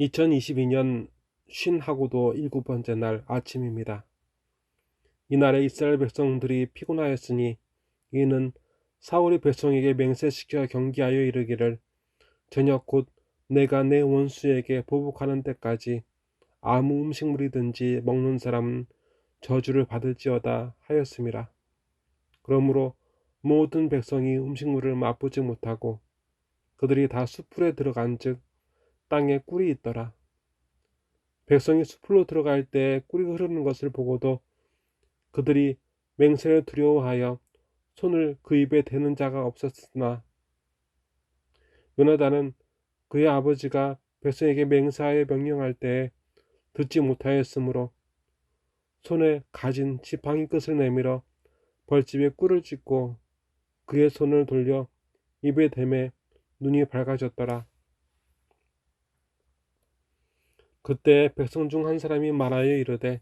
2022년 쉰하고도 일곱 번째 날 아침입니다. 이날에 이스라엘 백성들이 피곤하였으니 이는 사울이 백성에게 맹세시켜 경기하여 이르기를 저녁 곧 내가 내 원수에게 보복하는 때까지 아무 음식물이든지 먹는 사람은 저주를 받을지어다 하였습니다. 그러므로 모든 백성이 음식물을 맛보지 못하고 그들이 다 숲풀에 들어간 즉 땅에 꿀이 있더라. 백성이 숲으로 들어갈 때 꿀이 흐르는 것을 보고도 그들이 맹세를 두려워하여 손을 그 입에 대는 자가 없었으나 요나단은 그의 아버지가 백성에게 맹세하여 명령할 때에 듣지 못하였으므로 손에 가진 지팡이 끝을 내밀어 벌집에 꿀을 찢고 그의 손을 돌려 입에 대매 눈이 밝아졌더라. 그때 백성 중 한 사람이 말하여 이르되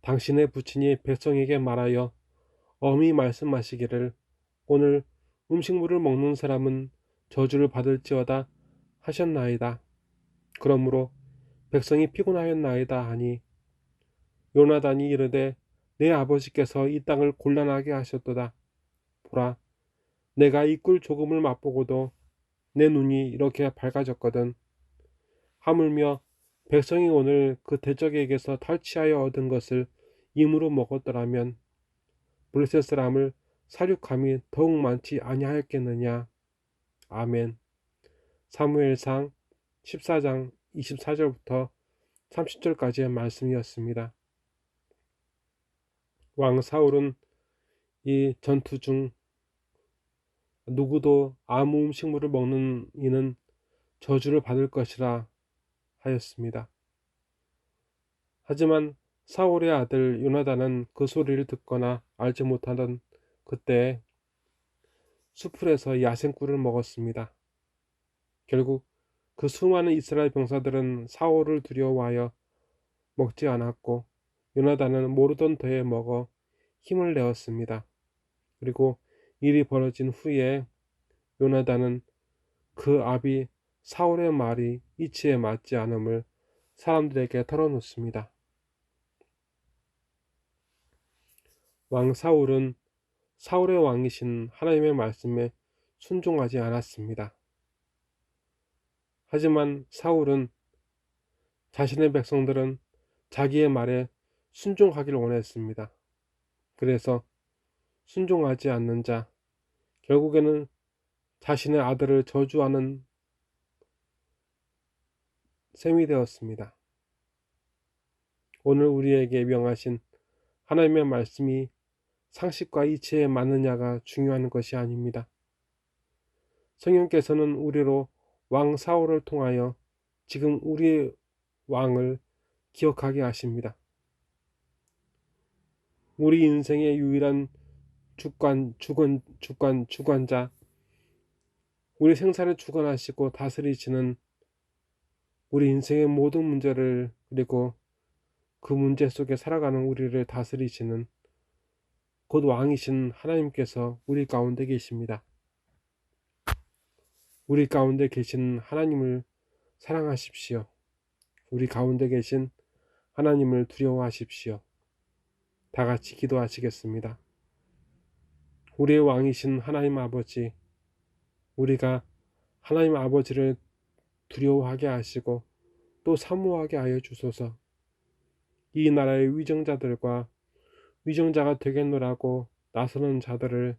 당신의 부친이 백성에게 말하여 엄히 말씀하시기를 오늘 음식물을 먹는 사람은 저주를 받을지어다 하셨나이다. 그러므로 백성이 피곤하였나이다 하니 요나단이 이르되 내 아버지께서 이 땅을 곤란하게 하셨도다. 보라, 내가 이 꿀 조금을 맛보고도 내 눈이 이렇게 밝아졌거든. 하물며 백성이 오늘 그 대적에게서 탈취하여 얻은 것을 임으로 먹었더라면 블레셋 사람을 사륙함이 더욱 많지 아니하였겠느냐. 아멘. 사무엘상 14장 24절부터 30절까지의 말씀이었습니다. 왕 사울은 이 전투 중 누구도 아무 음식물을 먹는 이는 저주를 받을 것이라 하였습니다. 하지만 사울의 아들 요나단은 그 소리를 듣거나 알지 못하던 그때 수풀에서 야생꿀을 먹었습니다. 결국 그 수많은 이스라엘 병사들은 사울을 두려워하여 먹지 않았고 요나단은 모르던 터에 먹어 힘을 내었습니다. 그리고 일이 벌어진 후에 요나단은 그 아비 사울의 말이 이치에 맞지 않음을 사람들에게 털어놓습니다. 왕 사울은 사울의 왕이신 하나님의 말씀에 순종하지 않았습니다. 하지만 사울은 자신의 백성들은 자기의 말에 순종하기를 원했습니다. 그래서 순종하지 않는 자, 결국에는 자신의 아들을 저주하는 셈이 되었습니다. 오늘 우리에게 명하신 하나님의 말씀이 상식과 이치에 맞느냐가 중요한 것이 아닙니다. 성령께서는 우리로 왕 사울을 통하여 지금 우리의 왕을 기억하게 하십니다. 우리 인생의 유일한 주관, 주관, 주관, 주관자, 우리 생사를 주관하시고 다스리시는 우리 인생의 모든 문제를 그리고 그 문제 속에 살아가는 우리를 다스리시는 곧 왕이신 하나님께서 우리 가운데 계십니다. 우리 가운데 계신 하나님을 사랑하십시오. 우리 가운데 계신 하나님을 두려워하십시오. 다 같이 기도하시겠습니다. 우리의 왕이신 하나님 아버지, 우리가 하나님 아버지를 두려워하게 하시고 또 사모하게 하여 주소서. 이 나라의 위정자들과 위정자가 되겠노라고 나서는 자들을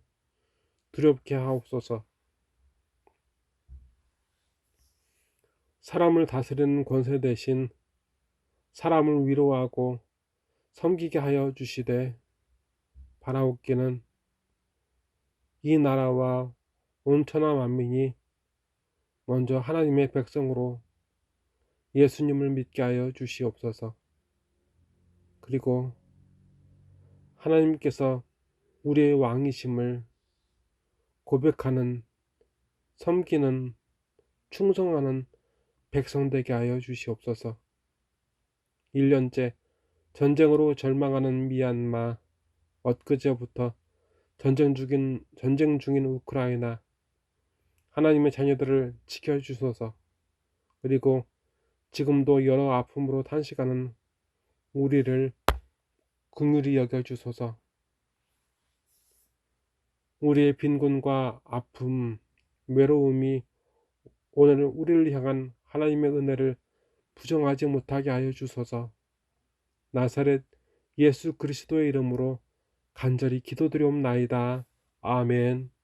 두렵게 하옵소서. 사람을 다스리는 권세 대신 사람을 위로하고 섬기게 하여 주시되 바라옵기는 이 나라와 온 천하 만민이 먼저 하나님의 백성으로 예수님을 믿게 하여 주시옵소서. 그리고 하나님께서 우리의 왕이심을 고백하는, 섬기는, 충성하는 백성 되게 하여 주시옵소서. 1년째 전쟁으로 절망하는 미얀마, 엊그제부터 전쟁 중인, 전쟁 중인 우크라이나, 하나님의 자녀들을 지켜주소서. 그리고 지금도 여러 아픔으로 탄식하는 우리를 긍휼히 여겨 주소서. 우리의 빈곤과 아픔, 외로움이 오늘 우리를 향한 하나님의 은혜를 부정하지 못하게 하여 주소서. 나사렛 예수 그리스도의 이름으로 간절히 기도드리옵나이다. 아멘.